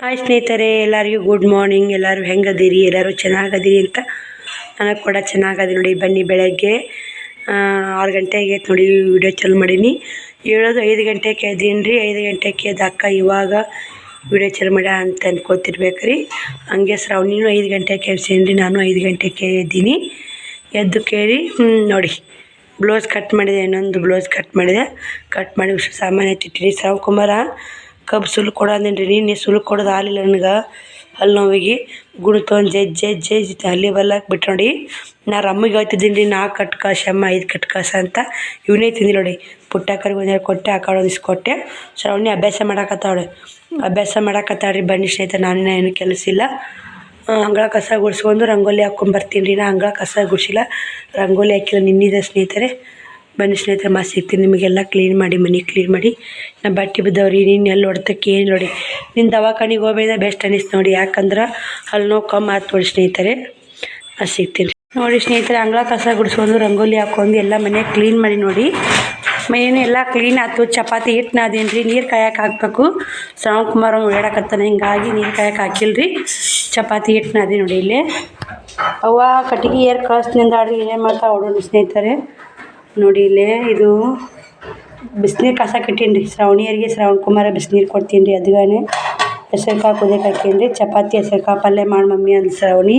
Hi ಸ್ನೇಹಿತರೆ, ಎಲ್ಲರಿಗೂ good morning ಎಲ್ಲರೂ ಹೆಂಗದಿರಿ? ಎಲ್ಲರೂ ಚೆನ್ನಾಗದಿರಿ ಅಂತ ನನಗೆ ಕೂಡ ಚೆನ್ನಾಗದಿ ನೋಡಿ ಬನ್ನಿ ಬೆಳಗ್ಗೆ. ಆರು ಗಂಟೆಗೆ ನೋಡಿ ವಿಡಿಯೋ ಚಾಲು ಮಾಡೀನಿ. ಹೇಳೋದು ಐದು ಗಂಟೆಗೆ ಎದ್ದೀನಿ ರೀ ಐದು ಗಂಟೆಗೆ ಎದ್ದು ಅಕ್ಕ ಇವಾಗ ವಿಡಿಯೋ ಚಾಲು ಮಾಡ ಅಂತ ಅನ್ಕೋತಿರ್ಬೇಕು ರೀ ಹಂಗೆ ಶ್ರಾವಣಿನೂ ಐದು ಗಂಟೆಗೆ ಎಬ್ಸೀನಿ ನಾನು ಐದು ಗಂಟೆಗೆ ಎದ್ದೀನಿ. ಎದ್ದು ಕೇಳಿ ನೋಡಿ. ಬ್ಲೌಸ್ ಕಟ್ ಮಾಡಿದೆ, ಇನ್ನೊಂದು ಬ್ಲೌಸ್ ಕಟ್ ಮಾಡಿದೆ. ಕಟ್ ಮಾಡಿ ಸಾಮಾನ್ಯ ತಿಟ್ಟಿರಿ. ಸ್ರಾವ್ ಕುಮಾರ ಕಬ್ಬು ಸುಲ್ ಕೊಡೋದೇನು ರೀ ನೀನು ಸುಲ್ ಕೊಡೋದು ಆಗ್ಲಿಲ್ಲ ನನಗೆ. ಹಲ್ಲು ನೋವಿಗೆ. ಗುಣ ತೊಗೊಂಡು ಜಜ್ಜಿ ಜಜ್ಜಿ ಜಜ್ಜಿ ಅಲ್ಲಿ ಬಲ್ಲಾಕಿ ಬಿಟ್ಟು ನೋಡಿ. ನಾ ಅಮ್ಮಗೆ ಹೇಳ್ತಿದ್ದೀನಿ ರೀ ನಾಲ್ಕು ಕಟ್ ಶಮ್ಮ ಐದು ಕಟ್ ಕಳ್ಸ ಅಂತ. ಇವನೇ ತಿಂದಿ ನೋಡಿ. ಪುಟ್ಟಕ್ಕರಿಗೆ ಒಂದೆರಡು ಕೊಟ್ಟೆ, ಆ ಕಡೆ ಒಂದಿಷ್ಟು ಕೊಟ್ಟೆ. ಶ್ರಾವಣಿ ಅಭ್ಯಾಸ ಮಾಡಾಕತ್ತಾವಳೆ ಅಭ್ಯಾಸ ಮಾಡಾಕತ್ತಾಳ್ರಿ. ಬನ್ನಿ ಸ್ನೇಹಿತ ನಾನು ಏನು ಕೆಲಸ ಇಲ್ಲ. ಅಂಗಳ ಕಸ ಗುಡಿಸ್ಕೊಂಡು ರಂಗೋಲಿ ಹಾಕ್ಕೊಂಬರ್ತೀನಿ ರೀ ನಾ ಅಂಗಳ ಕಸ ಗುಡಿಸಿಲ್ಲ. ರಂಗೋಲಿ ಹಾಕಿಲ್ಲ ನಿನ್ನಿದೆ ಸ್ನೇಹಿತರೆ. ಬನ್ನಿ ಸ್ನೇಹಿತರೆ ಮತ್ತೆ ಸಿಗ್ತೀನಿ ನಿಮಗೆಲ್ಲ ಕ್ಲೀನ್ ಮಾಡಿ, ಮನೆ ಕ್ಲೀನ್ ಮಾಡಿ. ನಾ ಬಟ್ಟೆ ಬಿದ್ದವ್ರಿ, ನೀನು ಎಲ್ಲಿ ಹೊಡ್ತಕ್ಕೆ, ಏನು ನೋಡಿ. ನಿನ್ನ ದವಾಖಾನಿಗೆ ಹೋಗ್ಬೇಡ ಬೆಸ್ಟ್ ಅನಿಸ್ತು ನೋಡಿ. ಯಾಕಂದ್ರೆ ಅಲ್ಲಿ ನೋವು ಕಮ್ಮಿ ಆಯ್ತು ನೋಡಿ ಸ್ನೇಹಿತರೆ. ಅದು ಸಿಗ್ತೀನಿ ನೋಡಿ ಸ್ನೇಹಿತರೆ, ಅಂಗಳ ಕಸ ಗುಡಿಸ್ಕೊಂಡು, ರಂಗೋಲಿ ಹಾಕೊಂಡು ಎಲ್ಲ ಮನೆ ಕ್ಲೀನ್ ಮಾಡಿ ನೋಡಿ. ಮನೇನು ಎಲ್ಲ ಕ್ಲೀನ್ ಆಯ್ತು ಚಪಾತಿ ಹಿಟ್ಟು ರೀ ನೀರು ಕಾಯಕ್ಕೆ ಹಾಕ್ಬೇಕು. ಶ್ರವಣ್ ಕುಮಾರ್ ಅವ್ನು ಓಡಾಡಕತ್ತಾನೆ, ಹಿಂಗಾಗಿ ನೀರು ಕಾಯಕ್ಕೆ ಹಾಕಿಲ್ಲ ರೀ ಚಪಾತಿ ಹಿಟ್ಟು ನೋಡಿ ಇಲ್ಲಿ. ಅವ್ವ ಕಟ್ಟಿಗೆ ಏರ್ ಕಳಿಸ್ತೀನಿ ಅಡ್ರಿ ಏನೇ ಮಾಡ್ತಾ ಓಡೋಣ ಸ್ನೇಹಿತರೆ. ನೋಡಿ ಇಲ್ಲೇ ಇದು ಬಿಸಿನೀರು ಕಸ ಕಟ್ಟೀನಿ ರೀ ಶ್ರಾವಣಿಯರಿಗೆ ಶ್ರಾವಣ ಕುಮಾರ ಬಿಸಿನೀರು ಕೊಡ್ತೀನಿ ರೀ ಅದ್ಗಾನೆ. ಹೆಸರು ಕಾಳು ಕುದಿಯಕ್ಕೆ ಹಾಕೀನಿ ರೀ ಚಪಾತಿ ಹೆಸರು ಕಾಳು ಪಲ್ಯ ಮಾಡಿ ಮಮ್ಮಿ ಅಂದ್ರೆ ಶ್ರಾವಣಿ.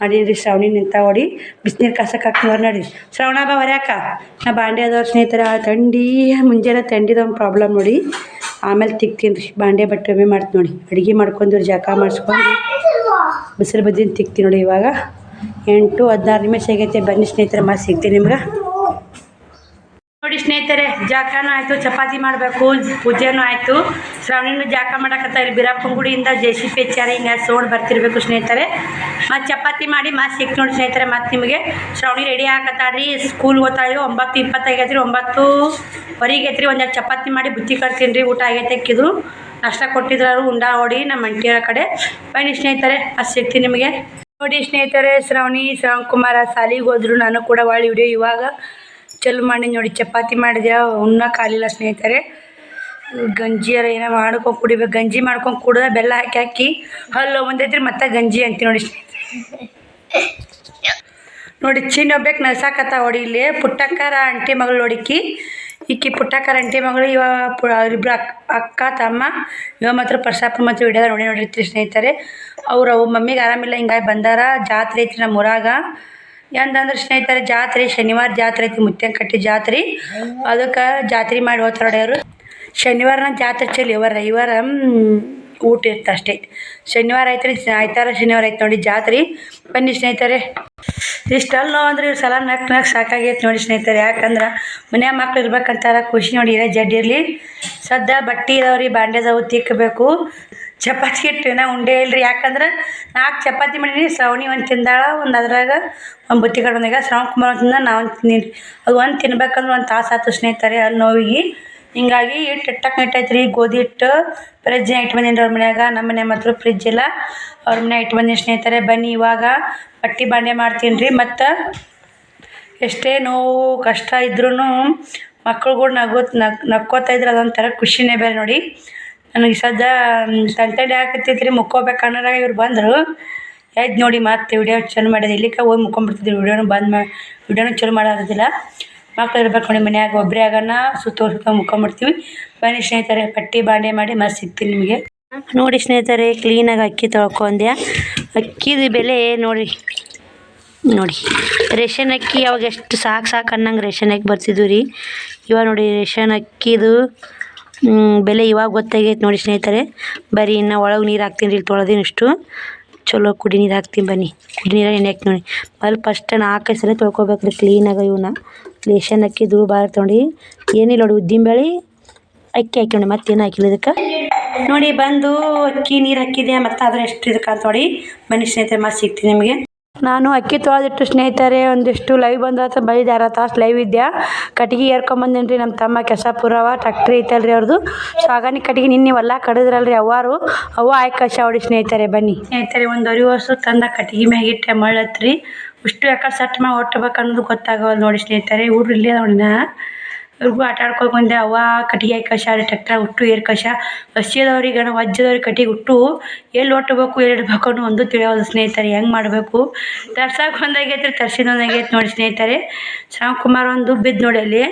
ಮಾಡೀನಿ ರೀ ಶ್ರಾವಣಿ ನಿಂತ ಹೊಡಿ ಬಿಸಿನೀರು ಕಸಕ್ಕೆ ಹಾಕ್ತಿವ್ರಿ ನೋಡಿ ಶ್ರಾವಣ ಬಾ ಹೊರ್ಯಾಕ. ನಾ ಬಾಂಡೆ ಅದವ್ರ ಸ್ನೇಹಿತರ ಥಂಡಿ ಮುಂಜಾನೆ ಥಂಡಿದ ಒಂದು ಪ್ರಾಬ್ಲಮ್ ನೋಡಿ. ಆಮೇಲೆ ತಿಕ್ತೀನಿ ರೀ ಬಾಂಡೆ ಬಟ್ಟೆ ಒಮ್ಮೆ ಮಾಡ್ತೀನಿ ನೋಡಿ. ಅಡುಗೆ ಮಾಡ್ಕೊಂಡು ಜಾಕ ಮಾಡಿಸ್ಕೊಂಡು ಬಿಸಿಲು ಬದ್ದಿನ ತಿಕ್ತೀನಿ ನೋಡಿ ಇವಾಗ. ಎಂಟು ಹದಿನಾರು ನಿಮಿಷ ಆಗೈತೆ. ಬನ್ನಿ ಸ್ನೇಹಿತರೆ ಮತ್ತೆ ಸಿಗ್ತೀನಿ ನಿಮ್ಗೆ. ಸ್ನೇಹಿತರೆ ಜಾಕಾನು ಆಯಿತು, ಚಪಾತಿ ಮಾಡಬೇಕು, ಪೂಜೆನೂ ಆಯಿತು. ಶ್ರಾವಣಿನೂ ಜಾಕ ಮಾಡಕತ್ತ ಇಲ್ಲಿ ಬೀರಪ್ಪನ ಗುಡಿಯಿಂದ J C P H R ಹಿಂಗೆ ಸೌಂಡ್ ಬರ್ತಿರ್ಬೇಕು ಸ್ನೇಹಿತರೆ. ಮತ್ತು ಚಪಾತಿ ಮಾಡಿ, ಮತ್ತೆ ಸಿಕ್ತು ನೋಡಿ ಸ್ನೇಹಿತರೆ, ಮತ್ತು ನಿಮಗೆ ಶ್ರಾವಣಿ ರೆಡಿ ಹಾಕತ್ತಾಡ್ರಿ ಸ್ಕೂಲ್ ಓದ್ತಾಯಿದ್ರು ಒಂಬತ್ತು ಇಪ್ಪತ್ತೈದು ಒಂಬತ್ತು ಹೊರಿಗೆ ಐತ್ರಿ. ಒಂದೆರಡು ಚಪಾತಿ ಮಾಡಿ ಬುತ್ತಿ ಕಟ್ತೀನಿ ರೀ ಊಟ ಆಗೈತೆ ಕಿದ್ರು ನಷ್ಟ ಕೊಟ್ಟಿದ್ರು ಉಂಡ ಓಡಿ ನಮ್ಮ ಅಂಟಿಯರ ಕಡೆ. ಬನ್ನಿ ಸ್ನೇಹಿತರೆ ಅದು ಸಿಗ್ತೀನಿ ನಿಮಗೆ. ನೋಡಿ ಸ್ನೇಹಿತರೆ, ಶ್ರಾವಣಿ, ಶ್ರವಣ್ ಕುಮಾರ ಸಾಲಿಗೆ ಹೋದ್ರು. ನಾನು ಕೂಡ ಒಳ್ಳೆ ವಿಡಿಯೋ ಇವಾಗ ಚಲೋ ಮಾಡಿ ನೋಡಿ, ಚಪಾತಿ ಮಾಡಿದ್ಯಾ ಉಣ್ಣಕ್ಕೆ ಕಾಲಿಲ್ಲ ಸ್ನೇಹಿತರೆ. ಗಂಜಿಯರ ಏನೋ ಮಾಡ್ಕೊಂಡು ಕುಡಿಬೇಕು, ಗಂಜಿ ಮಾಡ್ಕೊಂಡು ಕುಡ್ದ ಬೆಲ್ಲ ಹಾಕಿ ಹಾಕಿ, ಹಲ್ಲು ಒಂದೈತ್ರಿ ಮತ್ತೆ ಗಂಜಿ ಅಂತ ನೋಡಿ ಸ್ನೇಹಿತರೆ. ನೋಡಿ, ಚೀನ್ ಒಬ್ಬಕ್ಕೆ ಹೊಡಿ ಇಲ್ಲಿ. ಪುಟ್ಟಕ್ಕರ ಅಂಟಿ ಮಗಳು ನೋಡಿಕ್ಕಿ ಈಕಿ. ಪುಟ್ಟಕ್ಕಾರ ಅಂಟಿ ಮಗಳು, ಇವ ಪು ಅವರಿಬ್ರು ಅಕ್ಕ ಅಕ್ಕ, ತಮ್ಮ, ಇವ ಮಾತ್ರ ಪರ್ಸಾಪ ಮತ್ತು ವಿಡಿಯೋದ ನೋಡಿ ನೋಡಿರ್ತೀರಿ ಸ್ನೇಹಿತರೆ. ಅವ್ರು ಅವು ಮಮ್ಮಿಗೆ ಆರಾಮಿಲ್ಲ, ಹಿಂಗಾಗಿ ಬಂದಾರ. ಜಾತ್ರೆ ಐತ್ರಿ ನಮ್ಮ ಊರಾಗ ಎಂದಂದ್ರೆ ಸ್ನೇಹಿತರೆ, ಜಾತ್ರೆ, ಶನಿವಾರ ಜಾತ್ರೆ ಐತಿ, ಮುತ್ಯಂಕಟ್ಟಿ ಜಾತ್ರೆ. ಅದಕ್ಕೆ ಜಾತ್ರೆ ಮಾಡಿ ಹೋಗ್ತಾರೆ ಅವರು ಶನಿವಾರನ ಜಾತ್ರೆ ಚಲಿ ಇವ ರವಿವಾರ ಊಟ ಇರುತ್ತೆ ಅಷ್ಟೇ. ಶನಿವಾರ ಐತ್ರಿ ಆಯ್ತಾರ ಶನಿವಾರ ಐತೆ ನೋಡಿ ಜಾತ್ರೆ. ಬನ್ನಿ ಸ್ನೇಹಿತರೆ. ಇಷ್ಟಲ್ಲ ನೋವು ಅಂದ್ರೆ ಇವ್ರು ಸಲ ನಕ್ ನಕ್ ಸಾಕಾಗೈತೆ ನೋಡಿ ಸ್ನೇಹಿತರೆ. ಯಾಕಂದ್ರೆ ಮನೆ ಮಕ್ಳು ಇರ್ಬೇಕಂತಾರ, ಖುಷಿ ನೋಡಿ ಇರೋ ಜಡ್ಡಿರಲಿ ಸದ್ದ ಬಟ್ಟೆ ಇದಾವ್ರಿ, ಬಾಂಡೆ ಅದಾವು ತಿಕ್ಕಬೇಕು ಚಪಾತಿ ಹಿಟ್ಟು ನಾ ಉಂಡೆ ಇಲ್ರಿ. ಯಾಕಂದ್ರೆ ನಾಲ್ಕು ಚಪಾತಿ ಮಾಡೀನಿ, ಶ್ರವಣಿ ಒಂದು ತಿಂದಾಳ, ಒಂದು ಅದ್ರಾಗ ಒಂದು ಬುತ್ತಿ ಕಡ್ಬಂದಾಗ ಶ್ರವಣ ಕುಮಾರ್ ಒಂದು ತಿಂದ ನಾ ಒಂದು ತಿಂದೀನಿ. ಅದು ಒಂದು ತಿನ್ಬೇಕಂದ್ರೆ ಒಂದು ತಾಸು ಆತು ಸ್ನೇಹಿತರೆ ಅಲ್ಲಿ ನೋವಿಗೆ. ಹಿಂಗಾಗಿ ಹಿಟ್ಟು ಇಟ್ಟಕ್ಕೆ ಇಟ್ಟೈತ್ರಿ ಗೋಧಿ ಹಿಟ್ಟು ಫ್ರಿಜ್ನ ಇಟ್ಟು ಬಂದೀನಿ ಅವ್ರ ಮನ್ಯಾಗ. ನಮ್ಮ ಮನೆ ಮಾತ್ರ ಫ್ರಿಜ್ ಇಲ್ಲ. ಅವ್ರ ಮನೆ ಇಟ್ಟು ಬಂದೀನಿ ಸ್ನೇಹಿತರೆ, ಬನ್ನಿ ಇವಾಗ. ಬಟ್ಟೆ ಬಾಂಡೆ ಮಾಡ್ತೀನಿ ರೀ ಮತ್ತು ಎಷ್ಟೇ ನೋವು, ಕಷ್ಟ ಇದ್ರೂ ಮಕ್ಳುಗಳು ನಗೋತ್ ನಗ್ ನಕ್ಕೋತಾ ಇದ್ರೆ ಅದೊಂಥರ ಖುಷಿನೇ ಬೇರೆ ನೋಡಿ. ನನಗೆ ಸದ್ಯ ತಂತಡಿ ರೀ ಮುಕ್ಕೋಬೇಕು ಅನ್ನೋರಾಗ ಇವ್ರು ಬಂದರು. ಎದ್ದು ನೋಡಿ ಮತ್ತೆ ವಿಡಿಯೋ ಚಲೋ ಮಾಡಿದೆ. ಇಲ್ಲಿಕ್ಕೆ ಹೋಗಿ ಮುಕ್ಕೊಂಡ್ಬಿಡ್ತಿದ್ರು ವಿಡಿಯೋನು ಬಂದ್ ಮಾ, ವಿಡಿಯೋನು ಚಲೋ ಮಾಡೋದಿಲ್ಲ ಮಕ್ಳು ಇರ್ಬೇಕು ನೋಡಿ, ಮನ್ಯಾಗ ಒಬ್ಬರೇ ಆಗೋಣ ಸುತ್ತ ಸುತ್ತ ಮುಕ್ಕೊಂಬಿಡ್ತೀವಿ ಬನ್ನಿ ಸ್ನೇಹಿತರೆ, ಪಟ್ಟಿ ಬಾಂಡೆ ಮಾಡಿ ಮತ್ತೆ ಸಿಗ್ತೀನಿ ನಿಮಗೆ. ನೋಡಿ ಸ್ನೇಹಿತರೆ ಕ್ಲೀನಾಗಿ ಅಕ್ಕಿ ತೊಳ್ಕೊಂಡೆ ಅಕ್ಕಿದ ಬೆಲೆ ನೋಡಿ ನೋಡಿ. ರೇಷನ್ ಅಕ್ಕಿ ಅವಾಗ ಎಷ್ಟು ಸಾಕು ಸಾಕು ಅನ್ನಂಗೆ ರೇಷನ್ ಅಕ್ಕಿ ಬರ್ತಿದ್ವು ರೀ. ಇವಾಗ ನೋಡಿ ರೇಷನ್ ಅಕ್ಕಿದು ಬೆಲೆ ಇವಾಗ ಗೊತ್ತಾಗೈತೆ ನೋಡಿ ಸ್ನೇಹಿತರೆ. ಬರೀ ಇನ್ನು ಒಳಗೆ ನೀರು ಹಾಕ್ತೀನಿ ರೀ ತೊಳೆದಿನ ಇಷ್ಟು. ಚಲೋ ಕುಡಿ ನೀರು ಹಾಕ್ತೀನಿ ಬನ್ನಿ. ಕುಡಿ ನೀರು ನೆನೆ ಹಾಕಿ ನೋಡಿ. ಅಲ್ಲಿ ಫಸ್ಟ್ ನಾಲ್ಕೈದು ಸಲ ತೊಳ್ಕೊಬೇಕು ರೀ ಕ್ಲೀನಾಗ ಇವನ್ನ ರೇಷನ್ ಅಕ್ಕಿ, ಧೂಳು ಭಾಳ ತೊಗೊಂಡು. ಏನಿಲ್ಲ ನೋಡಿ ಉದ್ದಿನಬೇಳೆ ಅಕ್ಕಿ ಹಾಕ್ಕೊಂಡು ಮತ್ತೇನು ಹಾಕಿಲ್ಲ ಇದಕ್ಕೆ? ನೋಡಿ ಬಂದು ಅಕ್ಕಿ ನೀರು ಹಾಕಿದೆ ಮತ್ತು ಅದ್ರ ಎಷ್ಟು ಇದಕ್ಕೆ ಅಂತ ನೋಡಿ. ಬನ್ನಿ ಸ್ನೇಹಿತರೆ, ಮತ್ತೆ ಸಿಗ್ತೀನಿ ನಿಮಗೆ. ನಾನು ಅಕ್ಕಿ ತೊಳೆದಿಟ್ಟು ಸ್ನೇಹಿತರೆ, ಒಂದಿಷ್ಟು ಲೈವ್ ಬಂದಾತ ಬೈದು ಅರ್ಧ ತಾಸು ಲೈವ್ ಇದ್ದೆ ಕಟ್ಗೆ ಏರ್ಕೊಂಬಂದೇನಿ ರೀ ನಮ್ಮ ತಮ್ಮ ಕೆಸಾಪುರವ ಟ್ಯಾಕ್ಟ್ರಿ ಐತಲ್ರಿ ಅವ್ರದ್ದು ಸಾಗಾಣಿ ಕಟ್ಗೆ ನಿನ್ನೆ ಹೊಲ ಕಡಿದ್ರಲ್ರಿ ಅವ್ವಾರು. ಅವ್ವ ಆಯ್ಕೆ ಕಸ ಹೊಡಿ ಸ್ನೇಹಿತರೆ, ಬನ್ನಿ. ಸ್ನೇಹಿತರೆ, ಒಂದು ಅರಿ ವರ್ಷ ತಂದ ಕಟ್ಗೆ ಮ್ಯಾಗ ಇಟ್ಟೆ ಮಳ್ಳತ್ರಿ. ಇಷ್ಟು ಯಾಕೆ ಸಟ್ ಮ್ಯಾಗ ಹೊಟ್ಟಬೇಕು ಅನ್ನೋದು ಗೊತ್ತಾಗವಲ್ಲ ನೋಡಿ ಸ್ನೇಹಿತರೆ ಹುಡ್ರು ಇಲ್ಲೇ ನೋಡಿನ. ಇವ್ರಿಗೂ ಆಟ ಆಡ್ಕೊಂಡು ಬಂದೆ ಅವ್ವ ಕಟ್ಟಿಗೆ ಕಷ ಟ್ಯಾಕ್ಟ್ರಾಗ ಹುಟ್ಟು ಏರ್ ಕಷ ಹಸಿದವ್ರಿಗೆ ಗಣ ವಜ್ಜದವ್ರಿಗೆ ಕಟ್ಟಿಗೆ ಹುಟ್ಟು ಎಲ್ಲಿ ಒಟ್ಟಬೇಕು, ಎಲ್ಲಿ ಇಡಬೇಕು ಅನ್ನೋ ಒಂದು ತಿಳಿಯೋದು ಸ್ನೇಹಿತರೆ, ಹೆಂಗೆ ಮಾಡಬೇಕು? ತರ್ಸಕ್ಕೆ ಒಂದಾಗೈತೆ ರೀ ತರ್ಸಿದ ನೋಡಿ ಸ್ನೇಹಿತರೆ. ಕುಮಾರ್ ಒಂದು ಬಿದ್ದು ನೋಡಿ ಅಲ್ಲಿ,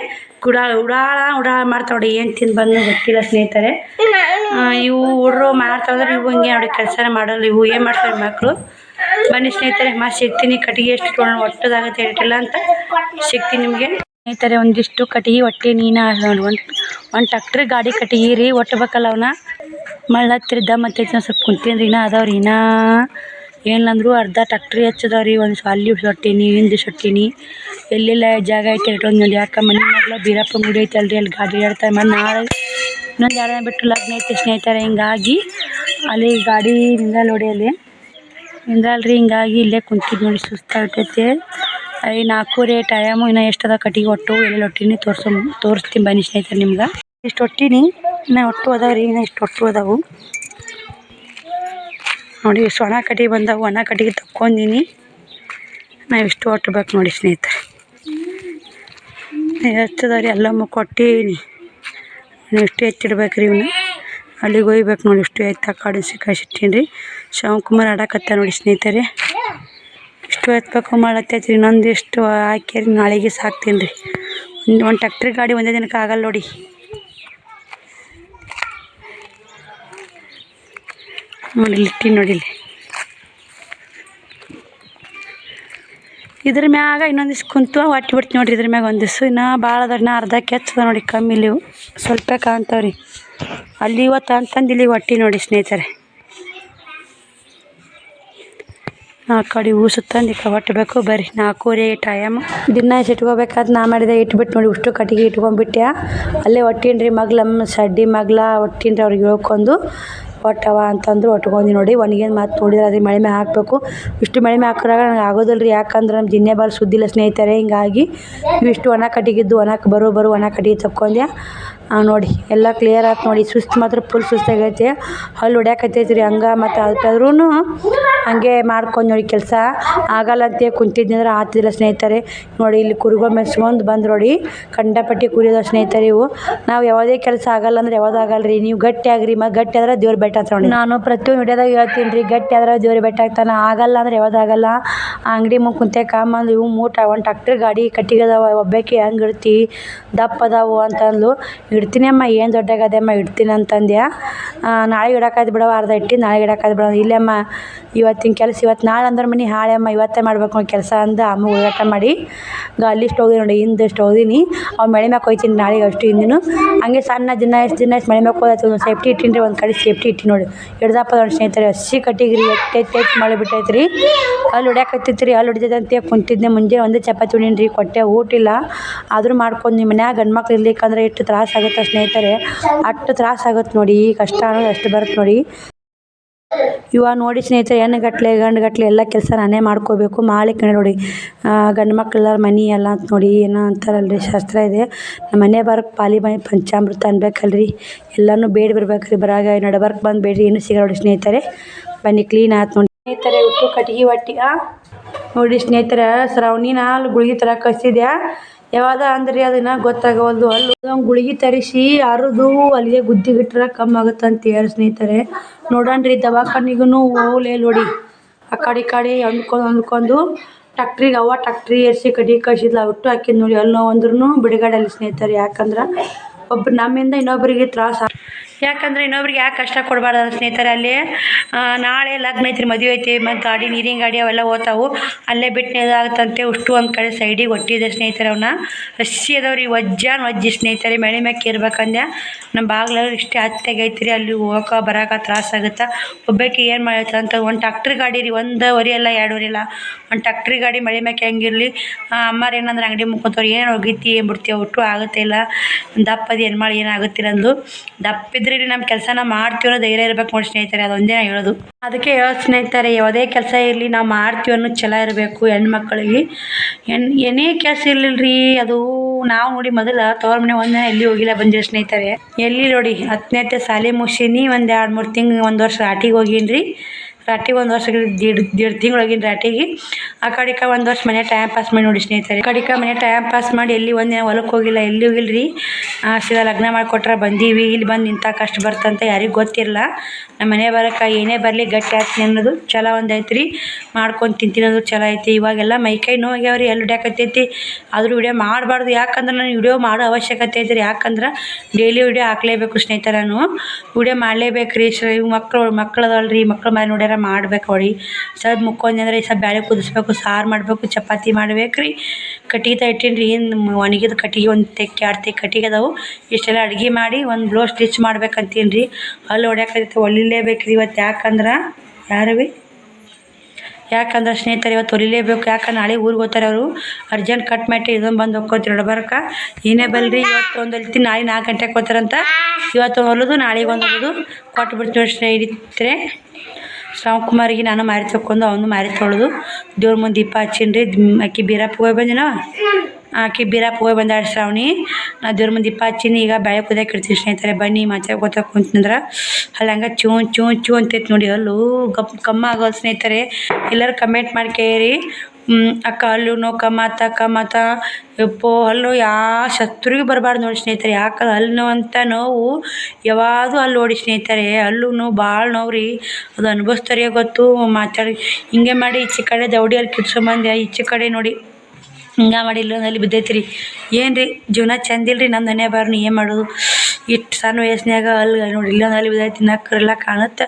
ಗುಡಾಳ, ಉಡಾಳ ಉಡಾಳ ಮಾಡ್ತಾವೆ ನೋಡಿ ಏನು ತಿಂದು ಬಂದು ಗೊತ್ತಿಲ್ಲ ಸ್ನೇಹಿತರೆ. ಇವು ಹುಡ್ರು ಮಾಡ್ತಾವಂದ್ರೆ ಇವು ಹಿಂಗೆ ನೋಡಿ ಕೆಲಸನೇ ಮಾಡಲ್ಲ, ಇವು ಏನು ಮಾಡ್ತಾರೆ ಮಕ್ಕಳು ಬನ್ನಿ ಸ್ನೇಹಿತರೆ ಮತ್ತೆ ಸಿಗ್ತೀನಿ, ಕಟ್ಟಿಗೆ ಎಷ್ಟು ಒಟ್ಟದಾಗತ್ತೆ ಹೇಳಿಟ್ಟಿಲ್ಲ ಅಂತ, ಸಿಗ್ತೀನಿ ನಿಮಗೆ. ಸ್ನೇಹಿತರೆ, ಒಂದಿಷ್ಟು ಕಟ್ಟಿಗೆ ಹೊಟ್ಟೆ ನೀನ ಒಂದು ಒಂದು ಟ್ಯಾಕ್ಟ್ರಿ ಗಾಡಿ ಕಟ್ಟಿಗೆ ರೀ ಒಟ್ಟಬೇಕಲ್ಲ ಅವನ್ನ ಮಳ್ಳ ಇದ್ದ ಮತ್ತೆ ಸ್ವಲ್ಪ ಕುಂತೀನಿ ರೀ ನಾ ಅದಾವ್ರಿ ಇನ್ನ ಏನಂದ್ರು ಅರ್ಧ ಟ್ಯಾಕ್ಟ್ರಿ ಹಚ್ಚದವ್ರಿ ಒಂದು ಅಲ್ಲಿ ಹೊಟ್ಟೀನಿ ಹಿಂದೆ ಹೊಟ್ಟೀನಿ ಎಲ್ಲೆಲ್ಲ ಜಾಗ ಐತೆ ಇಟ್ಟೊಂದು ಯಾಕೆ ಮನೆ ಮಗ್ಲ ಬೀರಪ್ಪ ಗುಡಿ ಐತಲ್ರಿ ಅಲ್ಲಿ ಗಾಡಿ ಆಡ್ತಾರೆ ಮತ್ತು ನಾಳೆ ಇನ್ನೊಂದು ದಿನ ಬಿಟ್ಟು ಲಗ್ನ ಐತಿ ಸ್ನೇಹಿತರೆ, ಹಿಂಗಾಗಿ ಅಲ್ಲಿ ಗಾಡಿ ನಿಂದ ನೋಡಿ ಅಲ್ಲಿ. ನಿಂದಲ್ರಿ ಹಿಂಗಾಗಿ ಇಲ್ಲೇ ಕುಂತಿದ್ದು ನೋಡಿ ಸುಸ್ತಾಗ್ತೈತೆ. ಐ ನಾಲ್ಕೂವರೆ ಟೈಮು ಇನ್ನೂ ಎಷ್ಟು ಅದ ಕಟ್ಟಿಗೆ ಒಟ್ಟು ಎಲ್ಲ ಒಟ್ಟಿನಿ ತೋರ್ಸು ತೋರಿಸ್ತೀನಿ ಬನ್ನಿ ಸ್ನೇಹಿತರೆ ನಿಮ್ಗೆ. ಇಷ್ಟು ಒಟ್ಟಿನಿ? ಇನ್ನು ಒಟ್ಟು ಅದಾವ ರೀ ಇನ್ನು ಇಷ್ಟು ಒಟ್ಟು ಅದಾವು? ನೋಡಿ ಇಷ್ಟು ಒಣ ಕಟ್ಟಿಗೆ ಬಂದವು, ಒಣ ಕಟ್ಟಿಗೆ ತಕ್ಕೊಂದೀನಿ ನಾವು ಇಷ್ಟು ಒಟ್ಟಬೇಕು ನೋಡಿ ಸ್ನೇಹಿತರೆ. ರೀ ಎಲ್ಲಮ್ಮ ಕೊಟ್ಟೀನಿ ಇಷ್ಟು ಎತ್ತಿಡ್ಬೇಕು ರೀ ಇವನು? ಅಲ್ಲಿಗೆ ಹೋಗ್ಬೇಕು ನೋಡಿ ಇಷ್ಟು ಎತ್ತ ಕಾಡು ಸಿಕ್ಕಾಸಿಟ್ಟೀನಿ ರೀ ಶಿವಕುಮಾರ್ ಆಡಕತ್ತ ನೋಡಿ ಸ್ನೇಹಿತರೆ. ಇಷ್ಟು ಎತ್ಬೇಕು ಮಾಡತ್ತೈತಿ ರೀ ಇನ್ನೊಂದಿಷ್ಟು ಹಾಕಿರಿ ನಾಳೆಗೆ ಸಾಕ್ತೀನಿ ರೀ. ಒಂದು ಒಂದು ಟ್ಯಾಕ್ಟ್ರಿ ಗಾಡಿ ಒಂದೇ ದಿನಕ್ಕೆ ಆಗಲ್ಲ ನೋಡಿ. ನೋಡಿ ಇಲ್ಲಿ. ನೋಡಿಲಿ ಇದ್ರ ಮ್ಯಾಗ ಇನ್ನೊಂದಿಷ್ಟು ಕುಂತು ಹೊಟ್ಟಿ ಬಿಡ್ತೀನಿ ನೋಡಿರಿ ಇದ್ರ ಮ್ಯಾಗ ಒಂದಿವ್ಸ ಇನ್ನೂ ಭಾಳ ಅದ ಇನ್ನು ಅರ್ಧ ಕೆಚ್ಚದ ನೋಡಿ ಕಮ್ಮಿ ಇಲ್ಲಿ ಇವು. ಸ್ವಲ್ಪ ಕಾಣ್ತಾವ್ರಿ. ಅಲ್ಲಿ ಇವತ್ತು ಅಂತಂದು ಇಲ್ಲಿ ಹೊಟ್ಟಿ ನೋಡಿ ಸ್ನೇಹಿತರೆ. ಆ ಕಡೆ ಊಸು ತಂದು ಈ ಕಡೆ ಹೊಟ್ಟಬೇಕು ಬರ್ರಿ ನಾಲ್ಕೂವರೆ ಟೈಮ್ ದಿನ ಇಟ್ಕೋಬೇಕಾದ್ ನಾ ಮಾಡಿದೆ. ಇಟ್ಬಿಟ್ಟು ನೋಡಿ ಉಷ್ಟು ಕಟ್ಟಿಗೆ ಇಟ್ಕೊಂಡ್ಬಿಟ್ಟೆ ಅಲ್ಲೇ ಹೊಟ್ಟೀನಿ ರೀ ಮಗ್ಲಮ್ಮ ಸಡ್ಡಿ ಮಗ್ಲ, ಒಟ್ಟಿನ್ರಿ ಅವ್ರಿಗೆ ಹೇಳ್ಕೊಂಡು ಹೊಟ್ಟವ ಅಂತಂದ್ರು ಒಟ್ಕೊಂಡಿ ನೋಡಿ ಒಣಗಿನ ಮಾತು ನೋಡಿದ್ರೆ ಅದೇ ಮಳೆ ಮ್ಯಾಗ ಹಾಕಬೇಕು. ಇಷ್ಟು ಮಳೆ ಮ್ಯಾಗ ಹಾಕಿದಾಗ ನನಗೆ ಆಗೋದಿಲ್ಲ ರೀ ಯಾಕಂದ್ರೆ ನಮ್ಮ ಜಿನ್ನೆ ಬಾಲ್ ಸುದ್ದಿಲ್ಲ ಸ್ನೇಹಿತರೆ, ಹಿಂಗಾಗಿ ಇಷ್ಟು ಒಣ ಕಟ್ಟಿಗಿದ್ದು ಒಣಕ್ಕೆ ಬರೋ, ಬರು, ಒಣ ಕಟ್ಟಿಗೆ ತಕ್ಕೊಂಡೆ ನೋಡಿ, ಎಲ್ಲ ಕ್ಲಿಯರ್ ಆಯ್ತು ನೋಡಿ, ಸುಸ್ತು ಮಾತ್ರ ಫುಲ್ ಸುಸ್ತಾಗೈತೆ ಹಲ್ಲು ಹೊಡ್ಯಾಕತ್ತೈತಿ ರೀ ಹಂಗೆ, ಮತ್ತು ಅದಾದ್ರೂ ಹಂಗೆ ಮಾಡ್ಕೊಂಡು ನೋಡಿ ಕೆಲಸ. ಆಗಲ್ಲ ಅಂತ ಕುಂತಿದ್ನಿ ಅಂದ್ರೆ ಆತಿಲ್ಲ ಸ್ನೇಹಿತರೆ. ನೋಡಿ, ಇಲ್ಲಿ ಕುರಿಗಳು ಮೆಸ್ಕೊಂಡು ಬಂದು ನೋಡಿ, ಕಂಡಪಟ್ಟಿ ಕುರಿಯೋದ ಸ್ನೇಹಿತರೆ ಇವು. ನಾವು ಯಾವುದೇ ಕೆಲಸ ಆಗಲ್ಲ ಅಂದ್ರೆ ಯಾವುದಾಗಲ್ಲ ರೀ ನೀವು ಗಟ್ಟಿ ಆಗ್ರಿ, ಮತ್ತು ಗಟ್ಟಿ ಆದ್ರೆ ದೇವ್ರು ಬೆಟ್ಟ ನೋಡಿ ನಾನು ಪ್ರತಿಯೊಂದು ವಿಡಿಯೋದಾಗ ಹೇಳ್ತೀನಿ ರೀ ಗಟ್ಟಿ ಆದ್ರೆ ದೇವ್ರ ಬೆಟ್ಟ ಆಗ್ತಾನೆ, ಆಗಲ್ಲ ಅಂದ್ರೆ ಯಾವ್ದು ಆಗಲ್ಲ. ಆ ಅಂಗಡಿ ಮುಂದೆ ಕುಂತೆ ಕಾಮಂದು, ಇವು ಮೂಟ, ಒಂದು ಟ್ಯಾಕ್ಟ್ರಿ ಗಾಡಿ, ಕಟ್ಟಿಗೆ ಅದಾವ, ಒಬ್ಬಾಕಿ ಹೆಂಗೆ ಇಡ್ತಿ, ದಪ್ಪ ಅದಾವು ಅಂತಂದ್ಲು. ಇಡ್ತೀನಿ ಅಮ್ಮ, ಏನು ದೊಡ್ಡಾಗದೆ ಅಮ್ಮ, ಇಡ್ತೀನಿ ಅಂತಂದೆ ನಾಳೆ ಇಡಕ್ಕಾಯ್ತು ಬಿಡವ ಅರ್ಧ ಇಟ್ಟು, ನಾಳೆ ಇಡಕ್ಕಾಯ್ತು ಬಿಡವ ಇಲ್ಲಮ್ಮ ಇವತ್ತಿನ ಕೆಲಸ, ಇವತ್ತು ನಾಳೆ ಅಂದ್ರೆ ಮನೆ ಹಾಳೆ ಅಮ್ಮ, ಇವತ್ತೇ ಮಾಡ್ಬೇಕು ಕೆಲಸ ಅಂದ, ಅಮ್ಮ ಉಳ್ಳಾಟ ಮಾಡಿ ಅಲ್ಲಿ ಇಷ್ಟು ನೋಡಿ, ಹಿಂದೆ ಇಷ್ಟು ಹೋಗಿನಿ ಅವ್ನು ಮಳೆ ಮ್ಯಾಕ್ ಹೋಯ್ತೀನಿ ನಾಳೆಗೆ ಅಷ್ಟು ಹಿಂದಿನ. ಹಂಗೆ ಸಣ್ಣ ದಿನ ಎಷ್ಟು ದಿನ ಎಷ್ಟು ಮಳೆ ಹೋದ್ ಒಂದು ಸೇಫ್ಟಿ ಇಟ್ಟಿನಿ ಒಂದು ಕಡೆ ಸೇಫ್ಟಿ ನೋಡಿ. ಹಿಡ್ದಪ್ಪ ನೋಡಿ ಸ್ನೇಹಿತರೆ, ಹಸಿ ಕಟ್ಟಿಗೆ ರೀ ಎಟ್ ಎಟ್ ಎಟ್ ಮಳೆ ಬಿಟ್ಟೈತೆ ರೀ ಅಲ್ಲಿ ಹೊಡ್ಯಾಕತ್ತಿತ್ತು ರೀ ಅಲ್ಲಿ ಹೊಡಿತೈತೆ ಅಂತ ಕುಂತಿದ್ದೆ. ಮುಂಜಾನೆ ಒಂದೇ ಚಪಾತಿ ಉಣ್ಣೀನಿ ರೀ ಕೊಟ್ಟೆ ಊಟ ಇಲ್ಲ. ಆದರೂ ಮಾಡ್ಕೊಂಡು ನಿಮ್ಮ ಮನ್ಯಾಗ ಗಂಡು ಮಕ್ಳು ಇರ್ಲಿಕ್ಕಂದ್ರೆ ಎಷ್ಟು ತ್ರಾಸ ಆಗುತ್ತೆ ಸ್ನೇಹಿತರೆ. ಅಷ್ಟು ತ್ರಾಸ ಆಗುತ್ತೆ ನೋಡಿ ಕಷ್ಟ ಅನ್ನೋದು ಅಷ್ಟು ಬರುತ್ತೆ ನೋಡಿ. ಇವಾಗ ನೋಡಿ ಸ್ನೇಹಿತರೆ, ಹೆಣ್ಣು ಗಟ್ಟಲೆ ಗಂಡು ಗಟ್ಟಲೆ ಎಲ್ಲ ಕೆಲಸ ನಾನೇ ಮಾಡ್ಕೋಬೇಕು. ಮಾಳಿಕ ನೋಡಿ ಗಂಡು ಮಕ್ಕಳ ಮನೆ ಎಲ್ಲ ಅಂತ ನೋಡಿ ಏನೋ ಅಂತಾರಲ್ರಿ, ಶಾಸ್ತ್ರ ಇದೆ. ನಮ್ಮ ಮನೆ ಬರಕ್ಕೆ ಪಾಲಿ ಮನೆ ಪಂಚಾಮೃತ ಅನ್ಬೇಕಲ್ರಿ. ಎಲ್ಲನೂ ಬೇಡಿ ಬರ್ಬೇಕ್ರಿ, ಬರಾಗ ನಡಬರ್ಕ್ ಬಂದು ಬೇಡ್ರಿ, ಏನು ಸಿಗಲ್ಲ ನೋಡಿ ಸ್ನೇಹಿತರೆ. ಬನ್ನಿ ಕ್ಲೀನ್ ಆಯ್ತು ನೋಡಿ. ಸ್ನೇಹಿತರೆ, ಉಟ್ಟು ಕಟ್ಟಿಗೆ ಹೊಟ್ಟಿ ನೋಡಿ ಸ್ನೇಹಿತರೆ ಶ್ರಾವಣಿ ನಾಲ್ ಗುಳಿಗೆ ತರ ಕಸಿದ್ಯಾ ಯಾವಾಗ ಅಂದ್ರೆ ಅದನ್ನ ಗೊತ್ತಾಗವಲ್ದು. ಅಲ್ಲಿ ಗುಳಿಗೆ ತರಿಸಿ, ಅರಿದು ಅಲ್ಲಿಗೆ ಗುದ್ದಿಗಿಟ್ರೆ ಕಮ್ಮಿ ಆಗುತ್ತೆ ಅಂತ ಹೇಳಿ ಸ್ನೇಹಿತರೆ. ನೋಡನ್ರಿ ದವಾಖಾನಿಗೂ ಹೋಗ್ಲೇ ನೋಡಿ. ಆ ಕಡೆ ಈ ಕಡೆ ಅಂದ್ಕೊಂಡು ಅಂದ್ಕೊಂಡು ಟ್ಯಾಕ್ಟ್ರಿಗೆ ಅವ ಟ್ಯಾಕ್ಟ್ರಿ ಏರಿಸಿ ಕಡಿ ಕಳ್ಸಿದ್ಲ. ಒಟ್ಟು ಹಾಕಿದ್ ನೋಡಿ ಅಲ್ಲಿ ನೋವು ಅಂದ್ರೂ ಬಿಡುಗಡೆ ಅಲ್ಲಿ ಸ್ನೇಹಿತರೆ. ಯಾಕಂದ್ರೆ ಒಬ್ರು ನಮ್ಮಿಂದ ಇನ್ನೊಬ್ಬರಿಗೆ ತ್ರಾಸ. ಯಾಕಂದ್ರೆ ಇನ್ನೊಬ್ರಿಗೆ ಯಾಕೆ ಕಷ್ಟ ಕೊಡಬಾರ್ದು ಸ್ನೇಹಿತರೆ, ಅಲ್ಲಿ ನಾಳೆ ಲಗ್ನ ಐತ್ರಿ, ಮದುವೆ ಐತಿ, ಮತ್ತು ಗಾಡಿ, ನೀರಿನ ಗಾಡಿ ಅವೆಲ್ಲ ಹೋತಾವು ಅಲ್ಲೇ ಬಿಟ್ಟು ಅಷ್ಟು ಒಂದು ಕಡೆ ಸೈಡಿಗೆ ಒಟ್ಟಿದೆ ಸ್ನೇಹಿತರೆ ಅವನ್ನ ಅದಾವ್ರಿ, ವಜ್ಜಾನ್ ವಜ್ಜಿ ಸ್ನೇಹಿತರೆ, ಮಳೆ ಮ್ಯಾಕೆ ಇರ್ಬೇಕಂದ್ಯ ನಮ್ಮ ಬಾಗ್ಲ ಇಷ್ಟೇ ಹತ್ತೆಗೈತ್ರಿ ಅಲ್ಲಿ ಹೋಗಕ್ಕೆ ಬರಕ್ಕೆ ತ್ರಾಸಾಗುತ್ತೆ ಒಬ್ಬಕ್ಕೆ ಒಬ್ಬಾಕಿ ಏನು ಮಾಡೈತೆ ಅಂತ, ಒಂದು ಟ್ಯಾಕ್ಟ್ರಿ ಗಾಡಿ ರೀ, ಒಂದು ವರಿ ಎಲ್ಲ ಎರಡು ವರಿ ಒಂದು ಟ್ಯಾಕ್ಟ್ರಿ ಗಾಡಿ ಮಳೆ ಮ್ಯಾಕೆ ಹಂಗಿರಲಿ ಅಮ್ಮಾರು ಏನಂದ್ರೆ ಅಂಗಡಿ ಮುಖಂತವ್ರು ಏನು ಹೋಗಿತ್ತಿ, ಏನು ಬಿಡ್ತೀವಿ ಒಟ್ಟು ಆಗುತ್ತೆ ಇಲ್ಲ. ದಪ್ಪದ ಏನು ಮಾಡಿ ಏನಾಗುತ್ತಿಲ್ಲ ಅಂದು ದಪ್ಪಿದ್ರೆ ಇಲ್ಲಿ ನಮ್ಮ ಕೆಲಸನ ಮಾಡ್ತೀವಿ ಧೈರ್ಯ ಇರಬೇಕು ನೋಡಿ ಸ್ನೇಹಿತರೆ, ಅದೊಂದೇ ನಾನು ಹೇಳೋದು. ಅದಕ್ಕೆ ಹೇಳೋದು ಸ್ನೇಹಿತರೆ, ಯಾವುದೇ ಕೆಲಸ ಇರಲಿ, ನಾವು ಮಾಡ್ತೀವಿ ಅನ್ನೋ ಛಲ ಇರಬೇಕು ಹೆಣ್ಮಕ್ಳಿಗೆ. ಹೆಣ್, ಏನೇ ಕೆಲಸ ಇರಲಿಲ್ಲರಿ ಅದು ನಾವು ನೋಡಿ ಮೊದಲು ತವ್ರ ಮನೆ ಒಂದಿನ ಎಲ್ಲಿ ಹೋಗಿಲ್ಲ ಬಂದಿರಿ ಸ್ನೇಹಿತರೆ. ಎಲ್ಲಿ ನೋಡಿ ಹತ್ತನೇತೆ ಸಾಲಿ ಮುಗಿಸಿನಿ ಒಂದು ಎರಡು ಮೂರು ತಿಂಗ್ಳು ಒಂದು ವರ್ಷ ಆಟಿಗೆ ಹೋಗೀನಿ ರೀ ರಾಟಿಗೆ ಒಂದು ವರ್ಷ ದೀಡ್ ದೀಡ್ ತಿಂಗಳಾಗಿನ ರಾಟಿಗೆ ಆ ಕಡಿಕ ಒಂದು ವರ್ಷ ಮನೆ ಟೈಮ್ ಪಾಸ್ ಮಾಡಿ ನೋಡಿ ಸ್ನೇಹಿತರೆ. ಕಡಿಕ ಮನೆ ಟೈಮ್ ಪಾಸ್ ಮಾಡಿ ಎಲ್ಲಿ ಒಂದಿನ ಹೊಲಕ್ಕೆ ಹೋಗಿಲ್ಲ ಎಲ್ಲಿ ಹೋಗಿಲ್ಲ ರೀ ಸೀದಾ ಲಗ್ನ ಮಾಡಿಕೊಟ್ರೆ ಬಂದೀವಿ. ಇಲ್ಲಿ ಬಂದು ಇಂಥ ಕಷ್ಟ ಬರ್ತಂತ ಯಾರಿಗೂ ಗೊತ್ತಿಲ್ಲ. ನಮ್ಮ ಮನೆ ಬರೋಕೆ ಏನೇ ಬರಲಿ ಗಟ್ಟಿ ಹಾಕ್ತೀನಿ ಅನ್ನೋದು ಛಲ ಒಂದು ಐತ್ರಿ ಮಾಡ್ಕೊಂಡು ತಿಂತೀನಿ ಅನ್ನೋದು ಛಲ ಐತಿ. ಇವಾಗೆಲ್ಲ ಮೈಕೈ ನೋವಾಗ್ಯಾವ್ರಿ. ಎಲ್ಲಿ ಹೊಡ್ಯಾಕತ್ತೈತಿ. ಆದರೂ ವಿಡಿಯೋ ಮಾಡಬಾರ್ದು. ಯಾಕಂದ್ರೆ ನಾನು ವಿಡಿಯೋ ಮಾಡೋ ಅವಶ್ಯಕತೆ ಐತ್ರಿ. ಯಾಕಂದ್ರೆ ಡೈಲಿ ವಿಡಿಯೋ ಹಾಕ್ಲೇಬೇಕು ಸ್ನೇಹಿತರ ನಾನು ವಿಡಿಯೋ ಮಾಡಲೇಬೇಕು ರೀ ಮಕ್ಕಳು ಇವು ಮಕ್ಕಳು ಮಕ್ಳು ಅದಾವಲ್ರಿ ನೋಡ್ಯಾರ ಮಾಡ್ಬೇಕು ಅವ್ರಿ ಸ್ವಲ್ಪ ಮುಕ್ಕೊಂದಂದ್ರೆ ಸ್ವಲ್ಪ ಬ್ಯಾಳೆ ಕುದಿಸ್ಬೇಕು, ಸಾರು ಮಾಡಬೇಕು, ಚಪಾತಿ ಮಾಡ್ಬೇಕು ರೀ. ಕಟ್ಟಿಗೆ ಇಟ್ಟೀನಿ ಇಟ್ಟಿನ್ರಿ ಏನು ಒಣಗಿದ ಕಟ್ಟಿಗೆ ಒಂದು ತೆಕ್ಕಿ ಎರಡು ತೆಕ್ಕೆ ಕಟ್ಟಿಗೆ ಅದಾವು. ಇಷ್ಟೆಲ್ಲ ಅಡುಗೆ ಮಾಡಿ ಒಂದು ಬ್ಲೌಸ್ ಸ್ಟಿಚ್ ಮಾಡ್ಬೇಕಂತೀನಿ ರೀ. ಅಲ್ಲಿ ಹೊಡ್ಯಾಕೈತೆ ಹೊಲಿಲೇಬೇಕು ರೀ ಇವತ್ತು. ಯಾಕಂದ್ರೆ ಯಾರವಿ ಯಾಕಂದ್ರೆ ಸ್ನೇಹಿತರೆ, ಇವತ್ತು ಹೊಲಿಲೇಬೇಕು ಯಾಕಂದ್ರೆ ನಾಳೆ ಊರಿಗೆ ಹೋಗ್ತಾರೆ ಅವರು. ಅರ್ಜೆಂಟ್ ಕಟ್ ಮಾಡಿ ಇದೊಂದು ಬಂದು ಹೋಗ್ಕೋತೀರಿ ಹೊಡಬಾರಕ ಏನೇ ಬಲ್ರಿ, ಇವತ್ತು ಒಂದು ಹೊಲಿತೀನಿ ನಾಳೆ ನಾಲ್ಕು ಗಂಟೆಗೆ ಹೋಗ್ತಾರಂತ. ಇವತ್ತು ಹೊಲಿದು ನಾಳೆಗೆ ಒಂದು ಹೊಲಿದು ಕೊಟ್ಟು ಬಿಡ್ತೀವಿ ಸ್ನೇಹಿತರೆ. ಶ್ರಾವಣ್ ನಾನು ಮಾರಿ ತಕ್ಕೊಂಡು ಅವನು ಮಾರಿ ತೊಳೆದು, ದೇವ್ರ ಮುಂದೆ ದೀಪ ಹಚ್ಚೀನಿ ರೀ ಆಕೆ ಬೀರಪ್ಪ ಹೋಗಿ ಬಂದಿನ? ಆಕಿ ಬೀರಪ್ಪ ಹೋಗಿ ಬಂದಾಳ ಶ್ರಾವಣಿ. ನಾ ದೇವ್ರ ಮುಂದೆ ದೀಪ ಹಚ್ಚಿನಿ. ಈಗ ಬ್ಯಾಳೆ ಕುದಿಯಕ್ಕೆ ಇಡ್ತೀನಿ ಸ್ನೇಹಿತರೆ, ಬನ್ನಿ ಮಾತಾಡ ಗೊತ್ತ ಕುಂತಂದ್ರೆ. ಅಲ್ಲಿ ಹಂಗೆ ಚೂ ಚೂ ಚೂ ಅಂತೈತೆ ನೋಡಿ. ಅಲ್ಲೂ ಗಪ್ ಕಮ್ಮ ಆಗೋದು ಸ್ನೇಹಿತರೆ. ಎಲ್ಲರೂ ಕಮೆಂಟ್ ಮಾಡಿ ಕೇಳಿ. ಅಕ್ಕ ಹಲ್ಲು ನೋವು ಅಕ್ಕ ಕಮ್ಮತ್ತ ಯಪ್ಪೋ ಹಲ್ಲು ಯಾ ಶತ್ರುಗೆ ಬರಬಾರ್ದು ನೋಡಿ ಸ್ನೇಹಿತರೆ. ಯಾಕೆ ಹಲ್ಲು ನೋವು ಅಂತ ನೋವು ಯಾವಾಗೂ ಅಲ್ಲಿ ನೋಡಿ ಸ್ನೇಹಿತರೆ. ಹಲ್ಲು ನೋವು ಭಾಳ ನೋವು ರೀ ಅದು ಅನುಭವಿಸ್ತಾರೆ ಗೊತ್ತು, ಮಾತಾಡಿ. ಹಿಂಗೆ ಮಾಡಿ ಈಚೆ ಕಡೆ ದೌಡಿ ಅಲ್ಲಿ ಕಿತ್ಕೊಂಬಂದೆ, ಈಚೆ ಕಡೆ ನೋಡಿ ಹಿಂಗೆ ಮಾಡಿ ಅಲ್ಲಿ ಬಿದ್ದೈತಿ ರೀ ಏನು ರೀ ಜೀವನ ಚಂದ ಇಲ್ಲ ರೀ ನಮ್ಮ ಮನೆ ಬಾರ್ನಿ ಏನು ಮಾಡೋದು. ಇಷ್ಟು ಸಣ್ಣ ವಯಸ್ಸಿನಾಗ ಅಲ್ಲಿ ನೋಡಿ ಇಲ್ಲೊಂದು ಅಲ್ಲಿ ಬಿದ್ದೈತಿ ನಕ್ಕರೆಲ್ಲ ಕಾಣುತ್ತೆ.